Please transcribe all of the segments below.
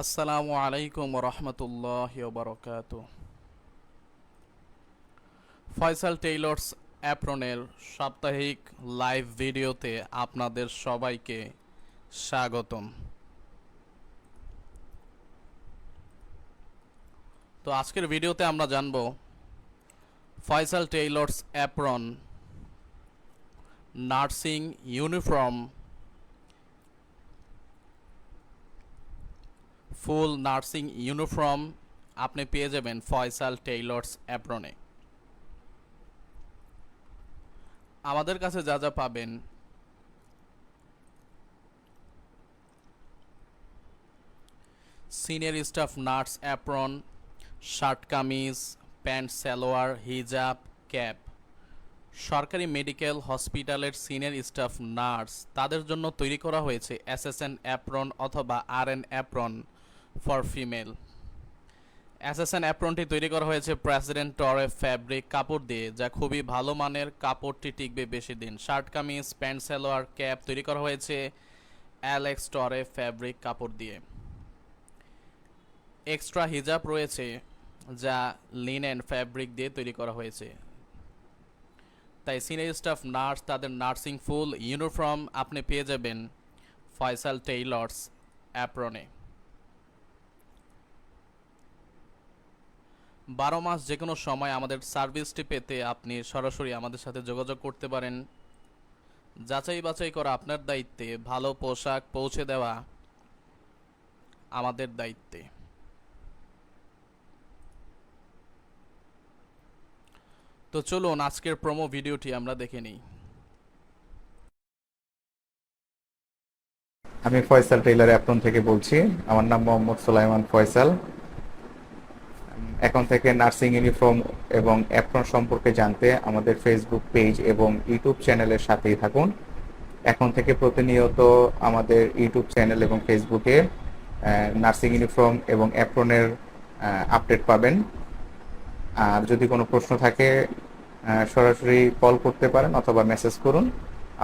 আসসালামু আলাইকুম রহমতুল্লাহ বরকাত ফয়সাল টেইলর্স অ্যাপ্রনের সাপ্তাহিক লাইভ ভিডিওতে আপনাদের সবাইকে স্বাগতম। তো আজকের ভিডিওতে আমরা জানব Faisal tailors apron nursing uniform full nursing uniform আপনি পেয়ে যাবেন ফয়সাল টেইলর্স অ্যাপ্রনে। আমাদের কাছে যা যা পাবেন, senior staff nurse apron, shirt kameez, pant, salwar, হিজাব, ক্যাপ। সরকারি মেডিকেল হসপিটালের সিনিয়র স্টাফ নার্স তাদের জন্য তৈরি করা হয়েছে এসএসএন অ্যাপ্রন অথবা RN apron. For female SSN অ্যাপ্রনটি তৈরি করা হয়েছে প্রেসিডেন্ট টরে ফ্যাব্রিক কাপড় দিয়ে, যা খুবই ভালো মানের কাপড়টি টিকবে বেশি দিন shirt kameez pant salwar cap তৈরি করা হয়েছে অ্যালেক্স টরে ফ্যাব্রিক কাপড় দিয়ে। এক্সট্রা হিজাব রয়েছে, যা লিনেন ফ্যাব্রিক দিয়ে তৈরি করা হয়েছে। তাই সিনিয়র স্টাফ নার্স তাদের নার্সিং ফুল ইউনিফর্ম আপনি পেয়ে যাবেন ফয়সাল টেইলর্স অ্যাপ্রনে বারো মাস যে কোনো সময় আমাদের সার্ভিসটি পেতে আপনি সরাসরি আমাদের সাথে যোগাযোগ করতে পারেন। যাচাই বাছাই করা আপনার দায়িত্বে, ভালো পোশাক পৌঁছে দেওয়া আমাদের দায়িত্বে। তো চলুন আজকের প্রোমো ভিডিওটি আমরা দেখে নিই। আমি ফয়সাল টেইলার অ্যাপ্রন থেকে বলছি। আমার নাম মোহাম্মদ সোলাইমান ফয়সাল। এখন থেকে নার্সিং ইউনিফর্ম এবং অ্যাপ্রন সম্পর্কে জানতে আমাদের ফেসবুক পেজ এবং ইউটিউব চ্যানেলের সাথেই থাকুন। এখন থেকে প্রতিনিয়ত আমাদের ইউটিউব চ্যানেল এবং ফেসবুকে নার্সিং ইউনিফর্ম এবং অ্যাপ্রনের আপডেট পাবেন। আর যদি কোনো প্রশ্ন থাকে সরাসরি কল করতে পারেন অথবা মেসেজ করুন।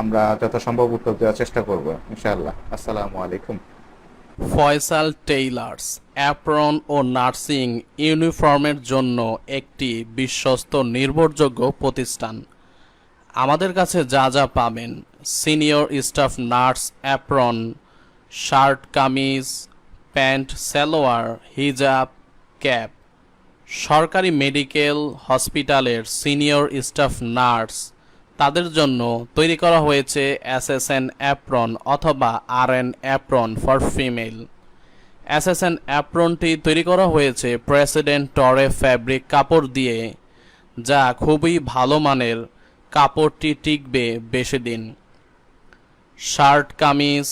আমরা যথাসম্ভব উত্তর দেওয়ার চেষ্টা করব, ইনশাআল্লাহ। আসসালামু আলাইকুম। ফয়সাল টেইলার্স, অ্যাপ্রন ও নার্সিং ইউনিফর্মের জন্য একটি বিশ্বস্ত নির্ভরযোগ্য প্রতিষ্ঠান। আমাদের কাছে যা যা পাবেন, senior staff nurse, apron, shirt, kameez, pant, salwar, হিজাব, ক্যাপ। সরকারি মেডিকেল, হসপিটালের সিনিয়র স্টাফ নার্স তাদের জন্য তৈরি করা হয়েছে এসএসএন অ্যাপ্রন অথবা RN apron for female. SSN অ্যাপ্রনটি তৈরি করা হয়েছে প্রেসিডেন্ট টরে ফ্যাব্রিক কাপড় দিয়ে, যা খুবই ভালো মানের কাপড়টি টিকবে বেশি দিন শার্ট, কামিজ,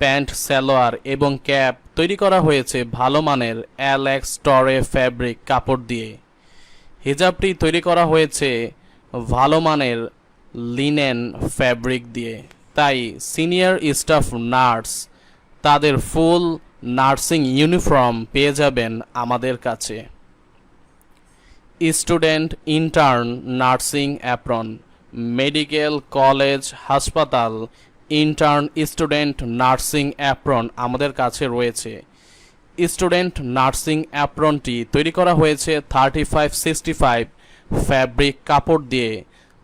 প্যান্ট, সালোয়ার এবং ক্যাপ তৈরি করা হয়েছে ভালো মানের অ্যালেক্স টরে ফ্যাব্রিক কাপড় দিয়ে। হিজাবটি তৈরি করা হয়েছে ভালো মানের লিনেন ফ্যাব্রিক দিয়ে। তাই সিনিয়র স্টাফ নার্স তাদের ফুল নার্সিং ইউনিফর্ম পেয়ে যাবেন আমাদের কাছে। Student intern nursing apron medical college হাসপাতাল ইন্টার্ন স্টুডেন্ট নার্সিং অ্যাপ্রন আমাদের কাছে রয়েছে। স্টুডেন্ট নার্সিং অ্যাপ্রনটি তৈরি করা হয়েছে thirty five sixty five fabric কাপড় দিয়ে।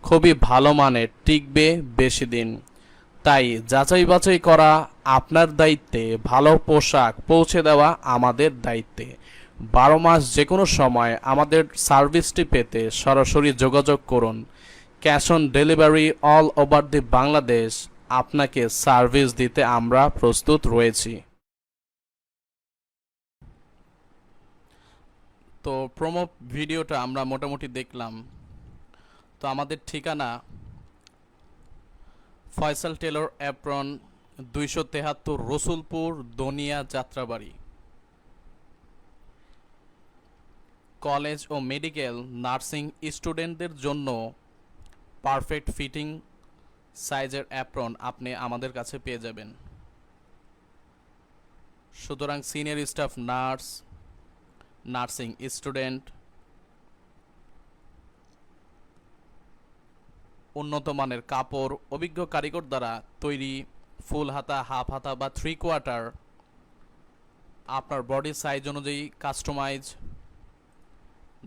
খুবই ভালো মানের টিকবে বেশি দিন। তাই যাচাই বাছাই করা আপনার দায়িত্বে, ভালো পোশাক পৌঁছে দেওয়া আমাদের দায়িত্বে। বারো মাস যে কোনো সময় আমাদের সার্ভিসটি পেতে সরাসরি যোগাযোগ করুন। Cash on delivery all over the Bangladesh, আপনাকে সার্ভিস দিতে আমরা প্রস্তুত রয়েছি। তো প্রোমো ভিডিওটা আমরা মোটামুটি দেখলাম। তো আমাদের ঠিকানা ফয়সাল টেলর অ্যাপ্রন দুইশো তেহাত্তর রসুলপুর দনিয়া যাত্রাবাড়ি। কলেজ ও মেডিকেল নার্সিং স্টুডেন্টদের জন্য পারফেক্ট ফিটিং সাইজের অ্যাপ্রন আপনি আমাদের কাছে পেয়ে যাবেন। সুতরাং senior staff nurse, nursing student উন্নত মানের কাপড় অভিজ্ঞ কারিগর দ্বারা তৈরি ফুল হাতা, হাফ হাতা বা থ্রি কোয়ার্টার আপনার বডি সাইজ অনুযায়ী কাস্টমাইজ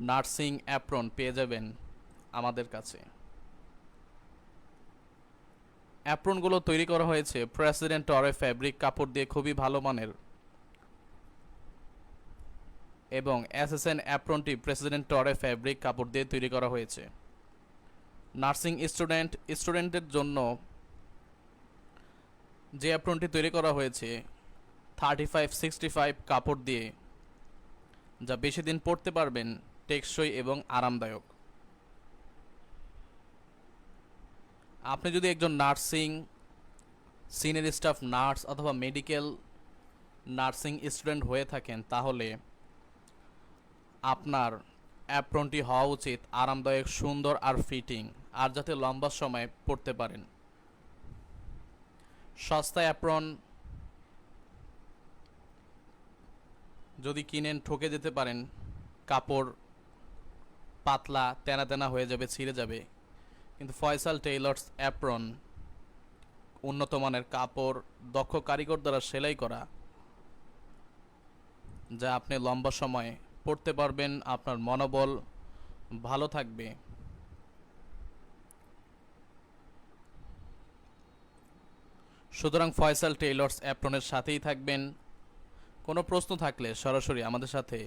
নার্সিং অ্যাপ্রন পেয়ে যাবেন আমাদের কাছে। অ্যাপ্রনগুলো তৈরি করা হয়েছে প্রেসিডেন্ট টরে ফ্যাব্রিক কাপড় দিয়ে খুবই ভালো মানের। এবং এসএসএন অ্যাপ্রনটি প্রেসিডেন্ট টরে ফ্যাব্রিক কাপড় দিয়ে তৈরি করা হয়েছে। নার্সিং স্টুডেন্ট স্টুডেন্টের জন্য যে অ্যাপ্রনটি তৈরি করা হয়েছে থার্টি ফাইভ সিক্সটি ফাইভ কাপড় দিয়ে, যা বেশি দিন পরতে পারবেন, টেকসই এবং আরামদায়ক। আপনি যদি একজন নার্সিং, সিনিয়র স্টাফ, নার্স অথবা মেডিকেল নার্সিং স্টুডেন্ট হয়ে থাকেন, তাহলে আপনার অ্যাপ্রনটি হওয়া উচিত আরামদায়ক, সুন্দর আর ফিটিং। আর যাতে লম্বা সময় পড়তে পারেন। সস্তা অ্যাপ্রন যদি কিনেন, ঠকে যেতে পারেন। কাপড় পাতলা, তেনা তেনা হয়ে যাবে, ছিঁড়ে যাবে। কিন্তু ফয়সাল টেইলর্স অ্যাপ্রন উন্নত মানের কাপড়, দক্ষ কারিগর দ্বারা সেলাই করা, যা আপনি লম্বা সময় পড়তে পারবেন, আপনার মনোবল ভালো থাকবে। সুতরাং ফয়সাল টেইলর্স অ্যাপ্রনের সাথেই থাকবেন। কোনো প্রশ্ন থাকলে সরাসরি আমাদের সাথে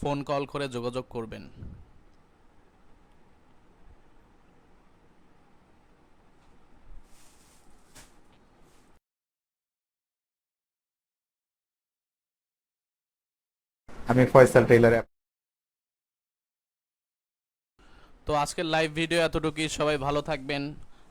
ফোন কল করে যোগাযোগ করবেন। আমি ফয়সাল টেইলার তো আজকের লাইভ ভিডিও এতটুকুই। সবাই ভালো থাকবেন।